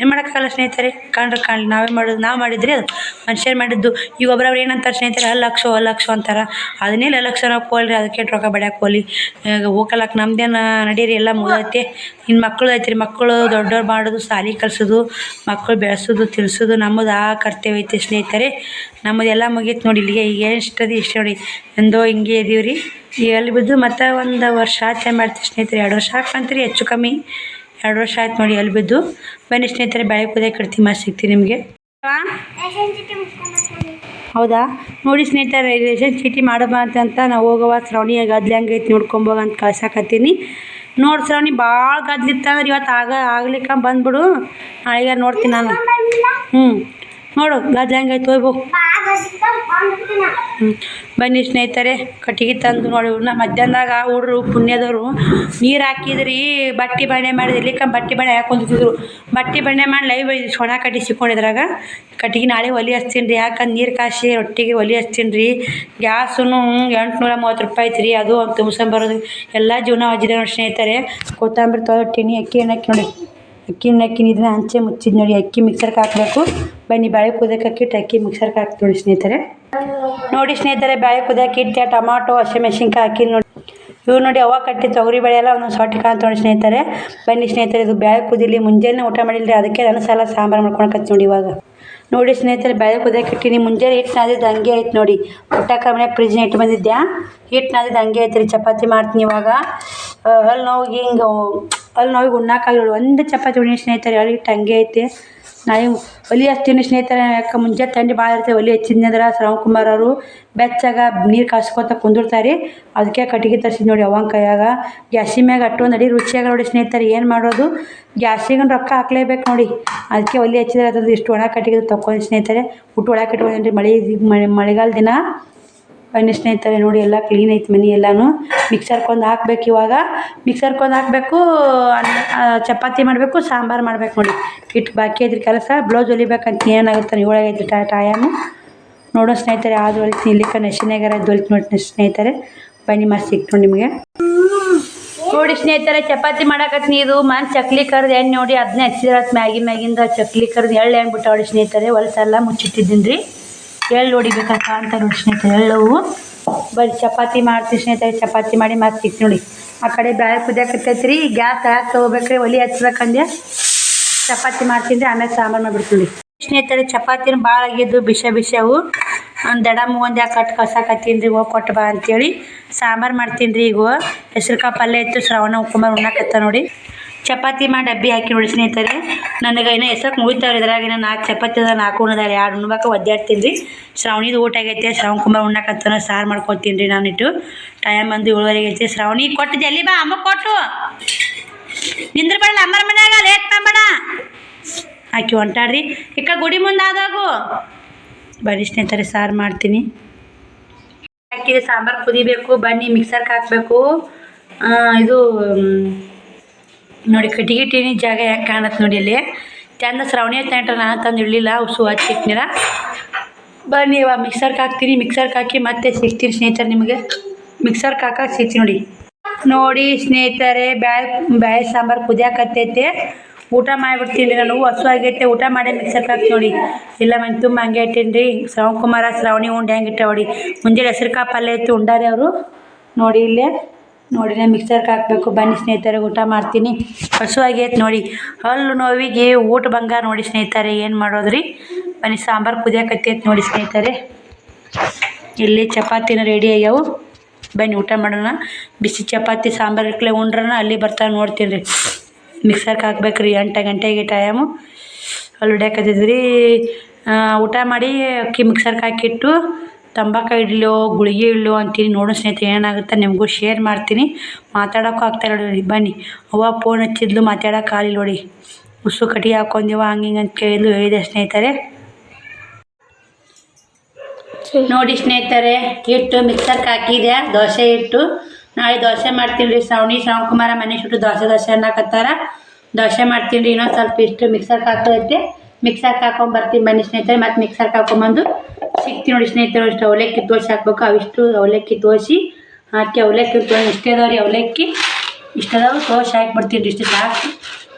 ಏನು ಮಾಡೋಕ್ಕಾಗಲ್ಲ ಸ್ನೇಹಿತರೆ? ಕಂಡ್ರೆ ಕಾಣಲಿ. ನಾವೇ ಮಾಡೋದು? ನಾವು ಮಾಡಿದ್ರಿ ಅದು. ಮನುಷ್ಯರು ಮಾಡಿದ್ದು? ಈಗ ಒಬ್ಬರವ್ರು ಏನಂತಾರೆ ಸ್ನೇಹಿತರೆ? ಅಲ್ಲಿ, ಲಕ್ಷ ಲಕ್ಷ ಅಂತಾರೆ. ಅದನ್ನೇ ಲಕ್ಷ ನಾವು ಕೋಲ್ರಿ, ಅದಕ್ಕೆ ರೊಕ್ಕ ಬಡ್ಯಾಕೆ ಹೋಲಿ ಹೋಗಲಕ್ಕೆ ನಮ್ದೇನು ನಡೀರಿ, ಎಲ್ಲ ಮುಗಿದೈತಿ. ಇನ್ನು ಮಕ್ಕಳು ಐತ್ರಿ. ಮಕ್ಕಳು ದೊಡ್ಡವ್ರು ಮಾಡೋದು, ಸಾಲಿ ಕಲ್ಸೋದು ಮಕ್ಕಳು ಬೆಳೆಸೋದು ತಿಳ್ಸೋದು ನಮ್ಮದು ಆ ಕರ್ತವ್ಯ ಐತಿ ಸ್ನೇಹಿತರೆ. ನಮ್ಮದೆಲ್ಲ ಮುಗೀತು ನೋಡಿ ಇಲ್ಲಿಗೆ. ಈಗ ಎಷ್ಟದು ಇಷ್ಟು ನೋಡಿ. ಎಂದೋ ಹಿಂಗೆ ಇದೀವಿ ಅಲ್ಲಿ ಬಿದ್ದು ಮತ್ತೆ ಒಂದು ವರ್ಷ ಆಚೆ ಮಾಡ್ತೀವಿ ಸ್ನೇಹಿತರೆ? ಎರಡು ವರ್ಷ ಹಾಕಂತೀರಿ ಹೆಚ್ಚು ಕಮ್ಮಿ. ಎರಡು ವರ್ಷ ಆಯ್ತು ನೋಡಿ ಎಲ್ಲಿ ಬಿದ್ದು ಬನ್ನಿ ಸ್ನೇಹಿತರೆ, ಬಾಯಿ ಕುದಿಯಕ್ಕೆ ಇಡ್ತೀನಿ ಮತ್ತೆ ಸಿಗ್ತೀನಿ ನಿಮಗೆ. ಹೌದಾ? ನೋಡಿ ಸ್ನೇಹಿತರೆ, ರೇಷನ್ ಚೀಟಿ ಮಾಡಬ ಅಂತ ನಾವು ಹೋಗವ ಶ್ರವಣಿ ಗದ್ಲೆ ಹಂಗೈತಿ ನೋಡ್ಕೊಂಬೋಗ ಅಂತ ಕಳ್ಸಾಕತ್ತೀನಿ. ನೋಡಿ ಶ್ರವಣಿ ಭಾಳ ಗದ್ಲಿತ್ತಂದ್ರೆ ಇವತ್ತು ಆಗ ಆಗ್ಲಿಕ್ಕೆ ಬಂದ್ಬಿಡು. ನಾಳೆಗೆ ನೋಡ್ತೀನಿ ನಾನು. ಹ್ಞೂ ನೋಡು ಗದ್ಲೆ ಹಂಗೈತೆ ಹ್ಞೂ ಬನ್ನಿ ಸ್ನೇಹಿತರೆ, ಕಟ್ಟಿಗೆ ತಂದು ನೋಡಿ ಇವ್ರನ್ನ ಮಧ್ಯಾಹ್ನದಾಗ ಹುಡ್ರು, ಪುಣ್ಯದವರು, ನೀರು ಹಾಕಿದ್ರಿ, ಬಟ್ಟೆ ಬಣ್ಣೆ ಮಾಡಿದ್ರು, ಇಲ್ಲಿಕ ಬಟ್ಟೆ ಬಣ್ಣೆ ಹಾಕೊಂಡಿದ್ರು ಬಟ್ಟೆ ಬಣ್ಣೆ ಮಾಡಿ ಲೈವ್ ಸೊಣ ಕಟ್ಟಿ ಸಿಕ್ಕೊಂಡಿದ್ರಾಗ ಕಟ್ಟಿಗೆ ನಾಳೆ ಒಲಿ ಹಚ್ತೀನಿ ರೀ ಯಾಕಂದ್ರೆ ನೀರು ಕಾಸಿ, ರೊಟ್ಟಿಗೆ ಒಲಿ ಹಚ್ತೀನಿ ರೀ ಗ್ಯಾಸೂ ಎಂಟುನೂರ ಮೂವತ್ತು ರೂಪಾಯಿ ಐತ್ರಿ, ಅದು ತುಂಬ್ಸ್ಕೊಂಬರೋದು ಎಲ್ಲ ಜೀವನ ಹಚ್ಚಿದೆ ನೋಡಿ ಸ್ನೇಹಿತರೆ. ಕೊತ್ತಂಬರಿ ತೊಗೊಟ್ಟಿನಿ ಅಕ್ಕಿ ಏನಕ್ಕೆ ನೋಡಿ. ಅಕ್ಕಿ ಹಾಕಿನಿ ಇದನ್ನ ಹಂಚೆ ಮುಚ್ಚಿದ್ ನೋಡಿ, ಅಕ್ಕಿ ಮಿಕ್ಸರ್ಗೆ ಹಾಕಬೇಕು. ಬನ್ನಿ, ಬೇಳೆ ಕುದಕ್ಕಿಟ್ಟು ಅಕ್ಕಿ ಮಿಕ್ಸರ್ಗೆ ಹಾಕಿ ನೋಡಿ ಸ್ನೇಹಿತರೆ. ನೋಡಿ ಸ್ನೇಹಿತರೆ, ಬೇಳೆ ಕುದಕ್ಕೆ ಇಟ್ಟೆ ಟೊಮಾಟೊ ಹಸಿಮೆಣ್ಸಿನ್ಕಾಯಿ ಹಾಕಿ ನೋಡಿ. ಇವ್ರು ನೋಡಿ ಅವಾಗ ಕಟ್ಟಿ ತೊಗರಿ ಬೇಳೆ ಎಲ್ಲ ಒಂದೊಂದು ಸೊಟ್ಟಿ ಕಾಂತ ನೋಡಿ ಸ್ನೇಹಿತರೆ. ಬನ್ನಿ ಸ್ನೇಹಿತರೆ, ಇದು ಬೇಳೆ ಕುದಿಲಿ ಮುಂಜಾನೆ ಊಟ ಮಾಡಿಲ್ಲ ಅದಕ್ಕೆ ನಾನು ಸಲ, ಸಾಂಬಾರು ಮಾಡ್ಕೊಳಕತ್ತಿ ನೋಡಿ ಇವಾಗ. ನೋಡಿ ಸ್ನೇಹಿತರೆ, ಬೇಳೆ ಕುದಿಯಕ್ಕೆ ಇಟ್ಟಿನಿ, ಮುಂಜಾನೆ ಹಿಟ್ಟು ನಾದಿದ್ದು ಹಂಗೆ ಐತೆ ನೋಡಿ. ಊಟಕ್ಕೆ ಮನೆ ಫ್ರಿಜ್ನ ಇಟ್ಟು ಬಂದಿದ್ದೆ ಹಿಟ್ಟು ನಾದಿದ್ದು ಹಂಗೆ ಆಯ್ತು ರೀ ಚಪಾತಿ ಮಾಡ್ತೀನಿ ಇವಾಗ. ಹಲ್ಲು ನೋವಿಗೆ ಹಿಂಗೆ ಅಲ್ಲಿ ನೋವಿಗೆ ಉಣ್ಣಕ್ಕಾಗಲ್ಲ ಒಂದು ಚಪಾತಿ ಉಣ್ಣಿ ಸ್ನೇಹಿತರೆ ಹಿಟ್ಟು ಹಂಗೆ ಐತೆ. ನಾಯಿ ಒಲಿ ಹಚ್ತೀನಿ ಸ್ನೇಹಿತರೆ, ಯಾಕೆ ಮುಂಜೆ ತಂಡಿ ಭಾಳ ಇರ್ತದೆ ಒಲಿ ಹಚ್ಚಿದ್ನಂದ್ರೆ ಕುಮಾರ್ ಅವರು ಬೆಚ್ಚಾಗ ನೀರು ಕಾಸ್ಕೊತ ಕುಂದಿರ್ತಾರೆ. ಅದಕ್ಕೆ ಕಟ್ಟಿಗೆ ತರಿಸಿದ್ ನೋಡಿ ಅವನ ಕೈಯಾಗ. ಗ್ಯಾಸಿನ ಮ್ಯಾಗ ಅಟ್ಟೊಂದು ಅಡಿ ರುಚಿಯಾಗ ನೋಡಿ ಸ್ನೇಹಿತರೆ, ಏನು ಮಾಡೋದು? ಗ್ಯಾಸಿಗೆ ರೊಕ್ಕ ಹಾಕ್ಲೇಬೇಕು ನೋಡಿ. ಅದಕ್ಕೆ ಒಲೆ ಹಚ್ಚಿದ್ರೆ ಅದ್ರದ್ದು ಇಷ್ಟು ಒಣ ಕಟ್ಟಿಗೆ ತಕ್ಕೊಂಡು ಸ್ನೇಹಿತರೆ ಊಟ ಒಳಗೆ ಇಟ್ಕೊಂಡ್ರಿ ಮಳೆ ಮಳೆಗಾಲ ದಿನ? ಬನ್ನಿ ಸ್ನೇಹಿತರೆ ನೋಡಿ, ಎಲ್ಲ ಕ್ಲೀನ್ ಐತೆ ಮನೆ ಎಲ್ಲನೂ. ಮಿಕ್ಸರ್ಕೊಂದು ಹಾಕ್ಬೇಕು ಇವಾಗ. ಮಿಕ್ಸರ್ಕೊಂದು ಹಾಕಬೇಕು ಚಪಾತಿ ಮಾಡಬೇಕು, ಸಾಂಬಾರು ಮಾಡ್ಬೇಕು ನೋಡಿ. ಇಟ್ಟು ಬಾಕಿ ಐತ್ರಿ ಕೆಲಸ ಬ್ಲೌಸ್ ಹೊಲಿಬೇಕಂತ ಏನಾಗುತ್ತೆ ಏಳಾಗೈತಿ ಟಾ ಟೈಮು ನೋಡೋ ಸ್ನೇಹಿತರೆ ಆದ್ರು ಹೊಲಿತು ಇಲ್ಲಿಕ್ಕ ನೆಶಿನಾಗಾರ ಹೊಲಿತು ನೋಡಿ ಸ್ನೇಹಿತರೆ. ಬನ್ನಿ ಮತ್ತೆ ಸಿಕ್ತು ನಿಮಗೆ. ನೋಡಿ ಸ್ನೇಹಿತರೆ, ಚಪಾತಿ ಮಾಡಕತ್ತೀನಿ ಇದು. ಮನ್ ಚಕ್ಲಿ ಕರ್ದು ಎಣ್ಣೆ ನೋಡಿ ಅದನ್ನೇ ಹಚ್ಚಿದ್ರೆ ಮ್ಯಾಗಿ ಮ್ಯಾಗಿಂದ ಚಕ್ಲಿ ಕರ್ದು ಎಳ್ಳು ಹೆಂಗೆ ಬಿಟ್ಟಾವಡಿ ಸ್ನೇಹಿತರೆ. ಹೊಲಸೆಲ್ಲ ಮುಚ್ಚಿಟ್ಟಿದ್ದೀನಿ ರೀ ಎಳ್ಳು ಹೊಡಿಬೇಕಪ್ಪ ಅಂತ ನೋಡಿ ಸ್ನೇಹಿತರೆ ಎಳ್ಳವು ಬರೀ ಚಪಾತಿ ಮಾಡ್ತೀವಿ ಸ್ನೇಹಿತರೆ, ಚಪಾತಿ ಮಾಡಿ ಮತ್ತೆ ನೋಡಿ. ಆ ಕಡೆ ಬ್ಯಾಳೆ ಕುದಿಯಾಕತ್ತೈತಿ ರೀ ಗ್ಯಾಸ್ ಯಾಕೆ ತಗೋಬೇಕ್ರಿ, ಒಲಿ ಹಚ್ಬೇಕಂದೆ ಚಪಾತಿ ಮಾಡ್ತೀನಿ ಆಮೇಲೆ ಸಾಂಬಾರು ಮಾಡಿಬಿಡ್ತೀನಿ ಸ್ನೇಹಿತರೆ, ಚಪಾತಿನ ಭಾಳ ಆಗಿದ್ದು ಬಿಸ ಅವು. ಒಂದು ದಡ ಒಂದು ಯಾಕೆ ಕಟ್ ಕಳ್ಸಾಕತ್ತೀನಿ ರೀ ಹೋಗಿ ಕೊಟ್ಟು ಬಾ ಅಂತೇಳಿ ಸಾಂಬಾರು ಮಾಡ್ತೀನಿ ರೀ ಈಗ. ಹೆಸ್ರು ಪಲ್ಯ ಇತ್ತು, ಶ್ರವಣ ಉಕ್ಕುಮಾರ್ ಉಣ್ಣಕತ್ತ ನೋಡಿ. ಚಪಾತಿ ಮಾಡಿ ಡಬ್ಬಿ ಹಾಕಿ ನೋಡಿ ಸ್ನೇಹಿತರೆ. ನನಗೆ ಇನ್ನೂ ಎಸಕ್ಕೆ ಮುಗಿತಾವ್ರಿ, ಇದ್ರಾಗ ಇನ್ನೂ ನಾಲ್ಕು ಚಪಾತಿ ಅದ ನಾಲ್ಕು ಉಣ್ಣದಾರೆ ಎರಡು ಉಣ್ಬೇಕು ಒದ್ದಾಡ್ತೀನಿ. ರೀ ಶ್ರಾವಣಿದು ಊಟ ಆಗೈತೆ, ಶ್ರಾವಣ ಕುಂಬ ಉಣ್ಣಕತ್ತನ ಸಾರು ಮಾಡ್ಕೊತೀನಿ ರೀ ನಾನಿಟ್ಟು. ಟೈಮ್ ಬಂದು ಏಳುವರೆಗೆ ಐತೆ ಶ್ರಾವಣಿ, ಕೊಟ್ಟು ಜಲ್ಲಿ ಬಾ, ಅಮ್ಮ ಕೊಟ್ಟು ನಿಂದ್ರ ಬೇಡ ಅಮ್ಮರ ಮನ್ಯಾಗ, ಲೇಟ್ ಮಾಡಬೇಡ ಹಾಕಿ ಹೊಂಟಾಡ್ರಿ ಇಕ್ಕ ಗುಡಿ ಮುಂದೆ ಆದಾಗು ಬರೀ ಸ್ನೇಹಿತರೆ, ಸಾರು ಮಾಡ್ತೀನಿ. ಹಾಕಿದ್ರೆ ಸಾಂಬಾರು ಕುದಿಬೇಕು, ಬನ್ನಿ ಮಿಕ್ಸರ್ಗೆ ಹಾಕಬೇಕು. ಇದು ನೋಡಿ ಕಟ್ಟಿಗೆ ಟೀನಿ ಜಾಗ ಹೆಂಗೆ ಕಾಣತ್ತೆ ನೋಡಿ ಇಲ್ಲಿ. ಚಂದ ಶ್ರಾವಣಿ ತಂಟ ನಾನು ತಂದು ಇಡಲಿಲ್ಲ, ಉಸು ಹಚ್ಚಿಟ್ನಿರ ಬನ್ನಿ ಇವಾಗ ಮಿಕ್ಸರ್ಗೆ ಹಾಕ್ತೀನಿ ಮಿಕ್ಸರ್ಗೆ ಹಾಕಿ ಮತ್ತೆ ಸಿಗ್ತೀನಿ ಸ್ನೇಹಿತರೆ ನಿಮಗೆ. ಮಿಕ್ಸರ್ಗೆ ಹಾಕಕ್ಕೆ ಸಿಗ್ತೀನಿ ನೋಡಿ. ನೋಡಿ ಸ್ನೇಹಿತರೆ ಬ್ಯಾಳೆ ಬ್ಯಾಳೆ ಸಾಂಬಾರು ಕುದಿಯಾಕತ್ತೈತೆ. ಊಟ ಮಾಡಿಬಿಡ್ತೀನಿ ನಾನು, ಹಸು ಆಗೈತೆ, ಊಟ ಮಾಡಿ ಮಿಕ್ಸರ್ ಹಾಕಿ ನೋಡಿ. ಇಲ್ಲ, ಮನೆ ತುಂಬ ಹಂಗೆ ಇಟ್ಟೀನಿ ರೀ. ಶ್ರವಣ್ ಕುಮಾರ, ಶ್ರಾವಣಿ ಉಂಡೆ ಹೆಂಗೆ ನೋಡಿ. ಮುಂಜಾನೆ ಹೆಸರು ಕಾಪಲ್ಲೇ ಇತ್ತು, ಉಂಡಾರೆ ಅವರು. ನೋಡಿ ಇಲ್ಲೇ. ನೋಡಿ ನಾನು ಮಿಕ್ಸರ್ಗೆ ಹಾಕಬೇಕು. ಬನ್ನಿ ಸ್ನೇಹಿತರೆ, ಊಟ ಮಾಡ್ತೀನಿ. ಹಸು ಆಗೈತೆ ನೋಡಿ. ಹಲ್ಲು ನೋವಿಗೆ ಊಟ ಬಂಗಾರ ನೋಡಿ ಸ್ನೇಹಿತರೆ, ಏನು ಮಾಡೋದ್ರಿ? ಬನ್ನಿ, ಸಾಂಬಾರು ಕುದಿಯಾಕತ್ತೈತೆ ನೋಡಿ ಸ್ನೇಹಿತರೆ. ಇಲ್ಲಿ ಚಪಾತಿನ ರೆಡಿ ಆಗ್ಯಾವು. ಬನ್ನಿ, ಊಟ ಮಾಡೋಣ. ಬಿಸಿ ಚಪಾತಿ, ಸಾಂಬಾರು ಇಟ್ಲೆ ಉಂಡ್ರನ ಅಲ್ಲಿ ಬರ್ತಾವೆ ನೋಡ್ತೀನಿ ರೀ. ಮಿಕ್ಸರ್ಗೆ ಹಾಕ್ಬೇಕ್ರಿ, ಎಂಟು ಗಂಟೆಗೆ ಟೈಮು ಅಲ್ಲಿ ಹೊಡ್ಯಾಕತ್ತಿದ್ರಿ ಊಟ ಮಾಡಿ ಅಕ್ಕಿ ಮಿಕ್ಸರ್ಗೆ ಹಾಕಿಟ್ಟು ತಂಬಾಕ ಇಡ್ಲೋ, ಗುಳಿಗೆ ಇಡ್ಲೋ ಅಂತೀನಿ. ನೋಡೋ ಸ್ನೇಹಿತರೆ, ಏನಾಗುತ್ತೆ ನಿಮಗೂ ಶೇರ್ ಮಾಡ್ತೀನಿ. ಮಾತಾಡೋಕ್ಕೂ ಆಗ್ತಾ ನೋಡಿ, ಬನ್ನಿ. ಅವ್ವ ಫೋನ್ ಹಚ್ಚಿದ್ಲು, ಮಾತಾಡೋಕೆ ನೋಡಿ. ಉಸು ಕಟ್ಟಿ ಹಾಕೊಂಡಿವ ಹಂಗೆ ಹಿಂಗೆ ಅಂತ ಕೇಳಿದ್ಲು, ಹೇಳಿದೆ ಸ್ನೇಹಿತರೆ. ನೋಡಿ ಸ್ನೇಹಿತರೆ, ಹಿಟ್ಟು ಮಿಕ್ಸರ್ಗೆ ಹಾಕಿದೆ ದೋಸೆ ಹಿಟ್ಟು. ನಾಳೆ ದೋಸೆ ಮಾಡ್ತೀನಿ ರೀ. ಶ್ರಾವಣಿ ಕುಮಾರ ಮನೆ ಸುಟ್ಟು ದೋಸೆ ದೋಸೆ ಅನ್ನಕತ್ತಾರ. ದೋಸೆ ಮಾಡ್ತೀನಿ ರೀ, ಇನ್ನೊಂದು ಸ್ವಲ್ಪ ಇಷ್ಟು ಮಿಕ್ಸರ್ಗೆ ಹಾಕೈತೆ ಮಿಕ್ಸರ್ಗೆ ಹಾಕೊಂಡ್ ಬರ್ತೀನಿ ಬನ್ನಿ ಸ್ನೇಹಿತರೆ, ಮತ್ತು ಮಿಕ್ಸರ್ಗೆ ಹಾಕೊಂಬಂದು ಸಿಗ್ತೀನಿ ನೋಡಿ ಸ್ನೇಹಿತರು ಇಷ್ಟು ಅವಲಕ್ಕಿ ತೋರಿಸಿ ಹಾಕ್ಬೇಕು. ಅವಿಷ್ಟು ಅವಲಕ್ಕಿ ತೋರಿಸಿ ಹಾಕಿ, ಅವಲಕ್ಕಿ ತೋ ಇಷ್ಟೇ ಅದಾವ ರೀ ಅವಲಕ್ಕಿ. ಇಷ್ಟು ಅದಾವ ತೋರಿಸಿ ಹಾಕ್ಬಿಡ್ತೀನಿ ರೀ, ಇಷ್ಟು ಸಾಕು.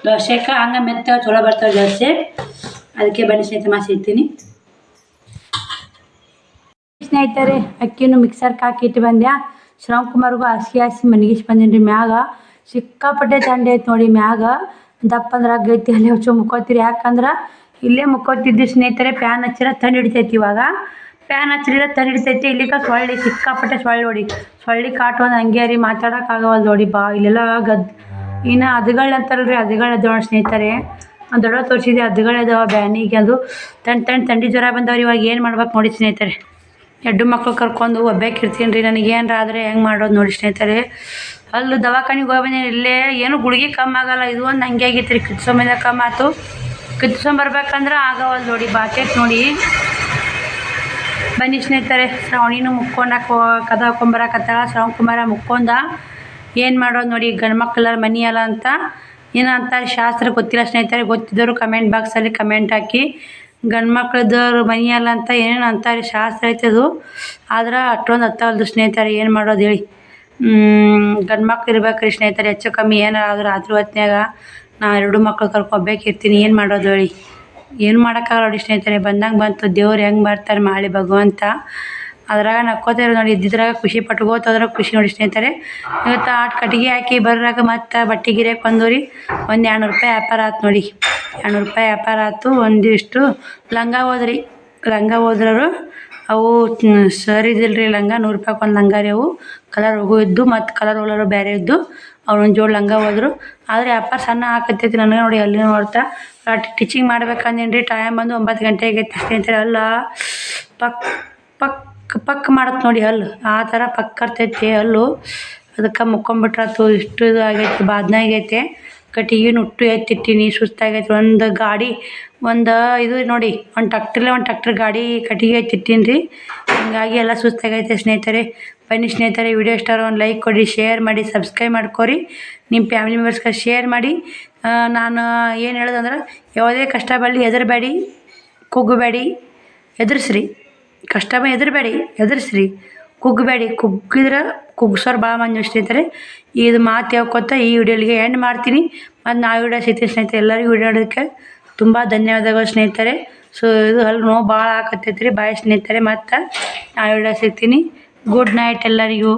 ದೋಸೆಗೆ ಹಂಗ ಮೆತ್ತ ಚಲೋ ಬರ್ತಾವೆ ದೋಸೆ. ಅದಕ್ಕೆ ಬನ್ನಿ ಸ್ನೇಹಿತರೆ ಮಾ ಸಿಗ್ತೀನಿ. ಸ್ನೇಹಿತರೆ, ಅಕ್ಕಿನೂ ಮಿಕ್ಸರ್ಗೆ ಹಾಕಿಟ್ಟು ಬಂದ್ಯಾ? ಕುಮಾರ್ಗೂ ಹಸಿ ಹಾಸಿ ಮನೆಗಿಸ್ ಬಂದೀನಿ ರೀ ಮ್ಯಾಗ. ಸಿಕ್ಕಾಪಟ್ಟೆ ಚಂಡೆ ಐತೆ ನೋಡಿ ಮ್ಯಾಗ. ದಪ್ಪ ಅಂದ್ರೆ ಆಗೈತಿ ಅಲ್ಲೇ ಮುಕ್ಕೋತೀರಿ. ಯಾಕಂದ್ರೆ ಇಲ್ಲೇ ಮುಕ್ಕೋತಿದ್ದು ಸ್ನೇಹಿತರೆ ಪ್ಯಾನ್ ಹಚ್ಚಿರ ತಣ್ಣ ಹಿಡಿತೈತಿ ಇವಾಗ. ಪ್ಯಾನ್ ಹಚ್ಚಿರ ತಣ್ಣ ಹಿಡಿತೈತಿ ಇಲ್ಲಿಗ ಸೊಳ್ಳೆ, ಸಿಕ್ಕಾಪಟ್ಟೆ ಸೊಳ್ಳೆ ನೋಡಿ. ಸೊಳ್ಳೆ ಕಾಟು ಒಂದು ಹಂಗೆ ರೀ ಮಾತಾಡೋಕ್ಕಾಗವಲ್ಲ ನೋಡಿ ಬಾ, ಇಲ್ಲೆಲ್ಲ ಗದ್ ಇನ್ನು ಹದ್ಗಳು ಅಂತಾರಲ್ರಿ, ಅದ್ಗಳ್ ಅದಾವ ಸ್ನೇಹಿತರೆ. ದೊಡ್ಡ ತೋರಿಸಿದೆ ಹದ್ಗಳು ಅದಾವ ಬ್ಯಾನಿಗೆ ಅದು ತಣ್ಣ ತಣ್ಣ ಥಂಡಿ ಜ್ವರ ಬಂದವ್ರು ಇವಾಗ ಏನು ಮಾಡ್ಬೇಕು ನೋಡಿ ಸ್ನೇಹಿತರೆ. ಎಡ್ಡು ಮಕ್ಳು ಕರ್ಕೊಂಡು ಒಬ್ಬಾಕಿರ್ತೀನಿ ರೀ, ನನಗೆ ಏನಾರ ಆದರೆ ಹೆಂಗೆ ಮಾಡೋದು ನೋಡಿ ಸ್ನೇಹಿತರೆ. ಅಲ್ಲೂ ದವಾಖಾನಿಗೆ ಹೋಗಿ ಬಂದೀನಿ ಇಲ್ಲೇ, ಏನು ಗುಳಿಗೆ ಕಮ್ಮಿ ಆಗಲ್ಲ, ಇದು ಒಂದು ಹಂಗೆ ಆಗೈತೆ ರೀ ಕಿತ್ಸೊಂಬಂದ ಕಮ್ಮಿ ಆಯ್ತು ಕಿತ್ಸೊಂಬರ್ಬೇಕಂದ್ರೆ ಆಗವಲ್ ನೋಡಿ, ಬಾಕೆಟ್ ನೋಡಿ. ಬನ್ನಿ ಸ್ನೇಹಿತರೆ, ಶ್ರಾವಣಿನೂ ಮುಕ್ಕೊಂಡ ಕದ ಹಾಕೊಂಬರಕತ್ತಾಳ. ಶ್ರಾವಣ ಕುಮಾರ ಮುಕ್ಕೊಂಡ. ಏನು ಮಾಡೋದು ನೋಡಿ, ಗಂಡು ಮಕ್ಕಳ ಮನಿ ಅಲ್ಲ ಅಂತ. ಏನಂತ ಶಾಸ್ತ್ರ ಗೊತ್ತಿಲ್ಲ ಸ್ನೇಹಿತರೆ, ಗೊತ್ತಿದ್ದವರು ಕಮೆಂಟ್ ಬಾಕ್ಸಲ್ಲಿ ಕಮೆಂಟ್ ಹಾಕಿ. ಗಂಡು ಮಕ್ಳದವ್ರು ಮನಿ ಅಲ್ಲ ಅಂತ ಏನೇನು ಅಂತಾರೆ, ಶಾಸ್ತ್ರ ಐತೆ ಅದು. ಆದ್ರೆ ಅಷ್ಟೊಂದು ಹತ್ತವಲ್ದು ಸ್ನೇಹಿತರೆ, ಏನು ಮಾಡೋದು ಹೇಳಿ. ಗಂಡು ಮಕ್ಳು ಇರ್ಬೇಕು ರೀ ಸ್ನೇಹಿತರೆ, ಹೆಚ್ಚು ಕಮ್ಮಿ ಏನಾದರೂ ರಾತ್ರಿ ಹೊತ್ನ್ಯಾಗ. ನಾ ಎರಡು ಮಕ್ಳು ಕರ್ಕೊಬೇಕಿರ್ತೀನಿ ಏನು ಮಾಡೋದು ಹೇಳಿ? ಏನು ಮಾಡೋಕ್ಕಾಗಲ್ಲ ನೋಡಿ ಸ್ನೇಹಿತರೆ. ಬಂದಂಗೆ ಬಂತು. ದೇವ್ರು ಹೆಂಗೆ ಮಾಡ್ತಾರೆ ಮಾಡಿ ಭಗವಂತ. ಅದ್ರಾಗ ನಕ್ಕೋತಾರೆ ನೋಡಿ. ಇದ್ದಿದ್ರಾಗ ಖುಷಿ ಪಟ್ಕೋತದ್ರ ಖುಷಿ ನೋಡಿ ಸ್ನೇಹಿತರೆ. ಇವತ್ತು ಆಟ ಕಟ್ಟಿಗೆ ಹಾಕಿ ಬರ್ರಾಗ ಮತ್ತು ಬಟ್ಟೆ ಗಿರಿಯಕ್ಕೆ ಬಂದವ್ರಿ. ಒಂದು ಎರಡುನೂರು ರೂಪಾಯಿ ವ್ಯಾಪಾರ ಆಯ್ತು ನೋಡಿ. ಎರಡುನೂರು ರೂಪಾಯಿ ವ್ಯಾಪಾರ ಆಯ್ತು ಒಂದಿಷ್ಟು ಲಂಗ ಹೋದ್ರಿ. ಲಂಗ ಹೋದ್ರವರು ಅವು ಸರಿ ಇದಿಲ್ಲ ರೀ ಲಂಗ. ನೂರು ರೂಪಾಯಿ ಒಂದು ಲಂಗ ರೀ ಅವು. ಕಲರ್ ಹೋಗು ಇದ್ದು ಮತ್ತು ಕಲರ್ ಹೋಲರು ಬೇರೆ ಇದ್ದು. ಅವ್ರು ಒಂದು ಜೋಡು ಲಂಗ ಹೋದ್ರು. ಆದರೆ ಅಪ್ಪ ಸಣ್ಣ ಆಕತ್ತೈತಿ ನನಗೆ ನೋಡಿ ಅಲ್ಲಿ ನೋಡ್ತಾ ಟಿಚಿಂಗ್ ಮಾಡ್ಬೇಕಂದೇನು ರೀ ಟೈಮ್ ಬಂದು ಒಂಬತ್ತು ಗಂಟೆ ಆಗೈತಿ ಸ್ನೇಹಿತರೆ ಅಲ್ಲ, ಪಕ್ ಪಕ್ ಪಕ್ ಮಾಡತ್ತೆ ನೋಡಿ ಹಲ್ಲು. ಆ ಥರ ಪಕ್ ಕರ್ತೈತಿ ಹಲ್ಲು. ಅದಕ್ಕೆ ಮುಕ್ಕೊಂಬಿಟ್ರಾತು ಇಷ್ಟು ಇದು ಆಗೈತಿ ಬಾದ್ನ ಆಗೈತೆ ಕಟ್ಟಿಗೆ ನುಟ್ಟು ಎತ್ತಿಟ್ಟಿನಿ, ಸುಸ್ತಾಗೈತಿ. ಒಂದು ಗಾಡಿ ಒಂದು ಇದು ನೋಡಿ, ಒಂದು ಟ್ಯಾಕ್ಟ್ರಲ್ಲೇ ಒಂದು ಟ್ಯಾಕ್ಟ್ರ್ ಗಾಡಿ ಕಟ್ಟಿಗೆ ಎತ್ತಿಟ್ಟೀನಿ ರೀ. ಹೀಗಾಗಿ ಎಲ್ಲ ಸುಸ್ತಾಗೈತೆ ಸ್ನೇಹಿತರೆ. ಬನ್ನಿ ಸ್ನೇಹಿತರೆ ವಿಡಿಯೋ ಇಷ್ಟ ಒಂದು ಲೈಕ್ ಕೊಡಿ ಶೇರ್ ಮಾಡಿ ಸಬ್ಸ್ಕ್ರೈಬ್ ಮಾಡ್ಕೊರಿ. ನಿಮ್ಮ ಫ್ಯಾಮಿಲಿ ಮೆಂಬರ್ಸ್ಗೆ ಶೇರ್ ಮಾಡಿ. ನಾನು ಏನು ಹೇಳೋದಂದ್ರೆ, ಯಾವುದೇ ಕಷ್ಟ ಬರಲಿ ಹೆದರಬೇಡಿ ಕುಗ್ಗಬೇಡಿ ಎದುರಿಸ್ರಿ ಕಷ್ಟ ಬ ಹೆದರಬೇಡಿ ಎದುರಿಸ್ರಿ ಕುಗ್ಗಬೇಡಿ ಕುಗ್ಗಿದ್ರೆ ಕುಗ್ಸೋರು ಭಾಳ ಮಂದಿ ಸ್ನೇಹಿತರೆ. ಇದು ಮಾತು ಹೇಳ್ಕೊತ ಈ ವಿಡಿಯೋಲಿಗೆ ಎಂಡ್ ಮಾಡ್ತೀನಿ. ಮತ್ತು ನಾವು ವಿಡಿಯೋ ಸಿಗ್ತೀನಿ ಸ್ನೇಹಿತರೆ, ಎಲ್ಲರಿಗೂ ವಿಡಿಯೋ ನೋಡೋದಕ್ಕೆ ತುಂಬ ಧನ್ಯವಾದಗಳು ಸ್ನೇಹಿತರೆ. ಸೊ ಇದು ಅಲ್ಲಿ ನೋವು ಭಾಳ ಆಕತ್ತೈತೆ ಬಾಯ್ ಸ್ನೇಹಿತರೆ, ಮತ್ತು ಹೇಳ ಸಿಗ್ತೀನಿ. ಗುಡ್ ನೈಟ್ ಎಲ್ಲರಿಗೂ.